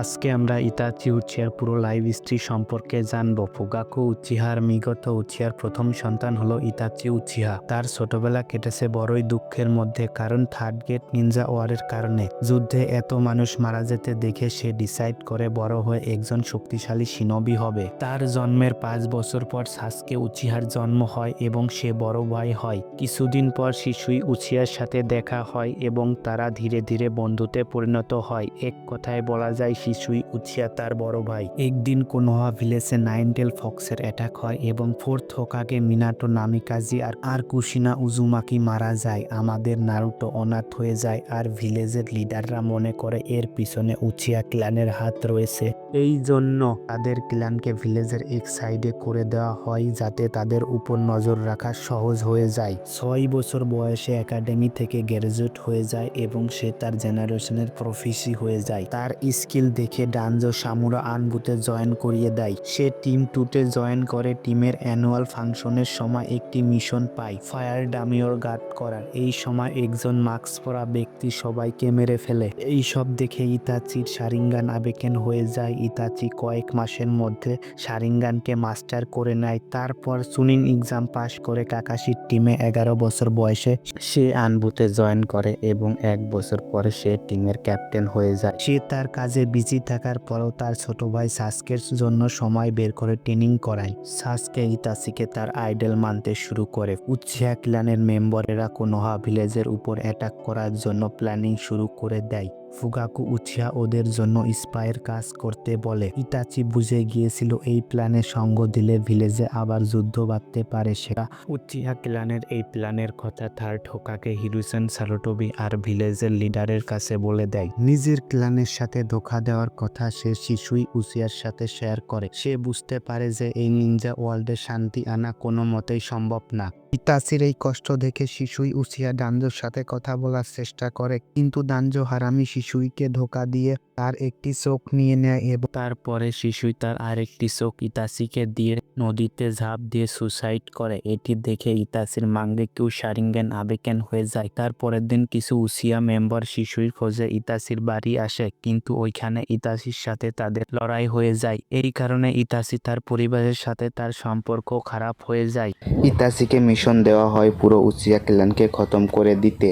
আজকে আমরা ইতাচি উচিয়ার পুরো লাইভ হিস্ট্রি সম্পর্কে জানব। ফুগাকু উচিহার মিগত উচিয়ার প্রথম সন্তান হলো ইতাচি উচিহা তার ছোটবেলা কেটেছে বড়ই দুঃখের মধ্যে, কারণ থার্ড গেট নিনজা ওয়ারের কারণে। যুদ্ধে এত মানুষ মারা যেতে দেখে সে ডিসাইড করে বড় হয়ে একজন শক্তিশালী সিনবি হবে। তার জন্মের পাঁচ বছর পর সাসকে উচিহার জন্ম হয় এবং সে বড় ভাই হয়। কিছুদিন পর শিশুই উচিয়ার সাথে দেখা হয় এবং তারা ধীরে ধীরে বন্ধুতে পরিণত হয়। এক কথায় বলা যায় শিশুই উচিয়া তার বড় ভাই। একদিন কোনোহা ভিলেজে নাইনটেল ফক্সের অ্যাটাক হয় এবং ফোর্থ হোকাগে মিনাটো নামিকাজি আর আর কুশিনা উজুমাকি মারা যায়। আমাদের নারুটো অনাথ হয়ে যায় আর ভিলেজের লিডাররা মনে করে এর পিছনে উচিয়া ক্ল্যানের হাত রয়েছে। এই জন্য তাদের ক্ল্যানকে ভিলেজের এক সাইডে করে দেওয়া হয় যাতে তাদের উপর নজর রাখা সহজ হয়ে যায়। ছয় বছর বয়সে একাডেমি থেকে গ্র্যাজুয়েট হয়ে যায় এবং সে তার জেনারেশনের প্রফিসি হয়ে যায়। তার স্কিল দেখে ডানজো সামুরা আনবুতে জয়েন করিয়ে দেয়। সে টিম টুতে জয়েন করে, টিমের অ্যানুয়াল ফাংশনের সময় একটি মিশন পায়, ফায়ার ডামিওর গার্ড করার। এই সময় একজন মাস্ক পরা ব্যক্তি সবাইকে মেরে ফেলে। এই সব দেখে ইতাচির সারিঙ্গান আবেকেন হয়ে যায়। ইতাচি কয়েক মাসের মধ্যে সারিঙ্গানকে মাস্টার করে নেয়। তারপর সুনিং এক্সাম পাশ করে কাকাশির টিমে এগারো বছর বয়সে সে আনবুতে জয়েন করে এবং এক বছর পরে সে টিমের ক্যাপ্টেন হয়ে যায়। সে তার কাজে বিজি থাকার পরও তার ছোট ভাই সাসকের জন্য সময় বের করে ট্রেনিং করায়। সাসকে ইতাসিকে তার আইডল মানতে শুরু করে। উচ্ছিয়া ক্লানের মেম্বারেরা কোনোহা ভিলেজের উপর অ্যাটাক করার জন্য প্ল্যানিং শুরু করে দেয়। ফুগাকু উচিয়া ওদের জন্য স্পায়ের কাজ করতে বলে। ইতাচি বুঝে গিয়েছিল এই প্ল্যানে সঙ্গ দিলে ভিলেজে আবার যুদ্ধ বাঁধতে পারে সেটা উচিয়া ক্লানের এই প্ল্যানের কথা থার্ড ঠোকাকে হিরুসেন সালোটোবি আর ভিলেজের লিডারের কাছে বলে দেয়। নিজের ক্লানের সাথে ধোকা দেওয়ার কথা সে শিশুই উচিয়ার সাথে শেয়ার করে। সে বুঝতে পারে যে এই নিনজা ওয়ার্ল্ডে শান্তি আনা কোনো মতেই সম্ভব না। ইতাসির এই কষ্ট দেখে শিশুই উসিয়া ডানজোর সাথে কথা বলার চেষ্টা করে, কিন্তু ডানজো হারামি শিশুইকে ধোকা দিয়ে তার একটি চোখ নিয়ে নেয় এবং তারপরে শিশুই তার আরেকটি চোখ ইতাসিকে দিয়ে নদীতে ঝাঁপ দিয়ে সুসাইড করে। এটি দেখে ইতাসির মাঙ্গে কেউ সারিঙ্গেন আবেকেন হয়ে যায়। তারপরের দিন কিছু উসিয়া মেম্বার শিশুর খোঁজে ইতাসির বাড়ি আসে, কিন্তু ওইখানে ইতাসির সাথে তাদের লড়াই হয়ে যায়। এই কারণে ইতাসি তার পরিবারের সাথে তার সম্পর্ক খারাপ হয়ে যায়। ইতাসিকে মিশন দেওয়া হয় পুরো উচিয়া ক্লানকে খতম করে দিতে।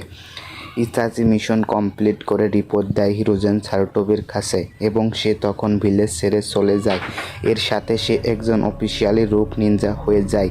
ইতাচি মিশন কমপ্লিট করে রিপোর্ট দেয় হিরোজেন সারটোবের কাছে এবং সে তখন ভিলেজ ছেড়ে চলে যায়। এর সাথে সে একজন অফিসিয়ালি রূপ নিনজা হয়ে যায়।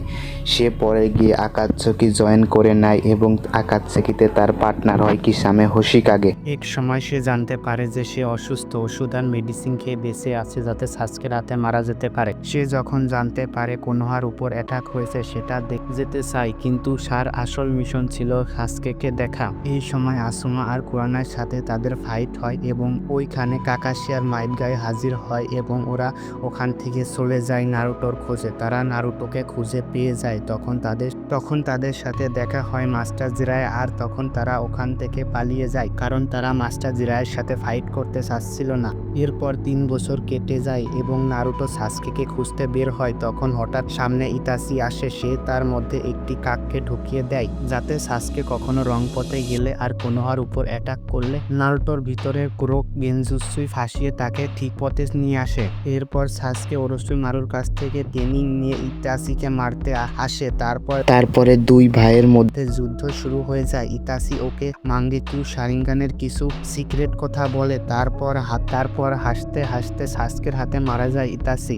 সে পরে গিয়ে আকাতসকি জয়েন করে নেয় এবং আকাতসকিতে তার পার্টনার হয় কিসামে হোশিকাগে। এক সময় সে জানতে পারে যে সে অসুস্থ, ওষুধ আর মেডিসিন খেয়ে বেঁচে আছে যাতে সাসকে রাতে মারা যেতে পারে। সে যখন জানতে পারে কোনোহার উপর অ্যাটাক হয়েছে সেটা দেখতে যেতে চায়, কিন্তু সার আসল মিশন ছিল সাসকেকে দেখা। এই সময় আসুমা আর কুরানার সাথে তাদের ফাইট হয় এবং ওইখানে কাকাশি আর মাইট গায়ে হাজির হয় এবং ওরা ওখান থেকে চলে যায় নারুটোর খোঁজে। তারা নারুটোকে খুঁজে পেয়ে যায়, তখন তাদের তখন তাদের সাথে দেখা হয় মাস্টার জিরায় আর তখন তারা ওখান থেকে পালিয়ে যায়, কারণ তারা মাস্টার জিরায়ের সাথে ফাইট করতে চাচ্ছিল না। এরপর তিন বছর কেটে যায় এবং নারুটো সাসকেকে খুঁজতে বের হয়, তখন হঠাৎ সামনে ইতাসি আসে, সে তার মধ্যে একটি কাককে ঢুকিয়ে দেয়, যাতে সাসকে কখনো রং পথে গেলে আর কোনোহার উপর অ্যাটাক করলে নারুটোর ভিতরে ক্রোক গেঞ্জুসুই ফাঁসিয়ে তাকে ঠিক পথে নিয়ে আসে। এরপর সাসকে ওরসুই মারুর কাছ থেকে ট্রেনিং নিয়ে ইতাসিকে মারতে আসে, তারপর তারপরে দুই ভাইয়ের মধ্যে যুদ্ধ শুরু হয়ে যায়। ইতাসি ওকে মাঙ্গেকু শারিঙ্গানের কিছু সিক্রেট কথা বলে, তারপর তারপর হাসতে হাসতে সাসকের হাতে মারা যায় ইতাসি।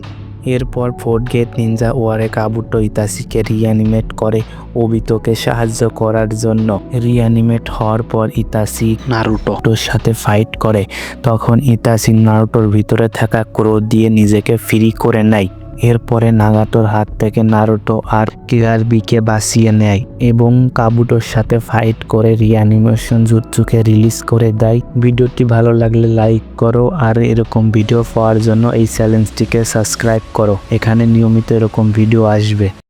এরপর ফোর্ট গেট নিনজা ওয়ারে কাবুটো ইতাসিকে রিঅ্যানিমেট করে ওবিতোকে সাহায্য করার জন্য। রিঅ্যানিমেট হওয়ার পর ইতাসি নারুটোর সাথে ফাইট করে। তখন ইতাসি নারুটোর ভিতরে থাকা ক্রোধ দিয়ে নিজেকে ফ্রি করে নেয়। এরপরে নাগাটোর হাত থেকে নারুটো আর কিরারবিকে বাঁচিয়ে নেয় এবং কাবুটোর সাথে ফাইট করে রিঅ্যানিমেশন জুৎসুকে রিলিজ করে দেয়। ভিডিওটি ভালো লাগলে লাইক করো আর এরকম ভিডিও পাওয়ার জন্য এই চ্যালেঞ্জটিকে সাবস্ক্রাইব করো। এখানে নিয়মিত এরকম ভিডিও আসবে।